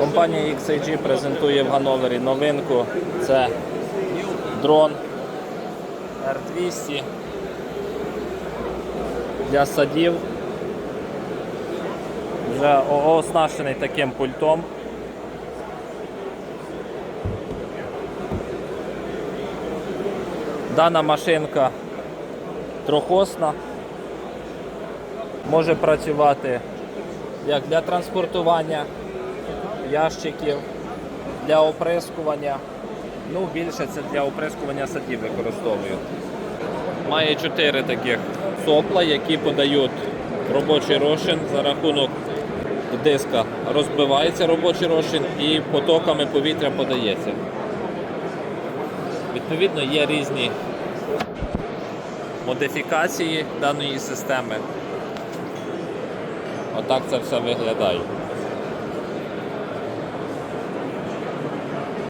Компанія XIG презентує в Ганновері новинку. Це дрон R200 для садів. Вже оснащений таким пультом. Дана машинка трьохосна. Може працювати як для транспортування ящиків, для оприскування. Ну, більше це для оприскування садів використовують. Має чотири таких сопла, які подають робочий розчин за рахунок диска. Розбивається робочий розчин і потоками повітря подається. Відповідно, є різні модифікації даної системи. Отак це все виглядає.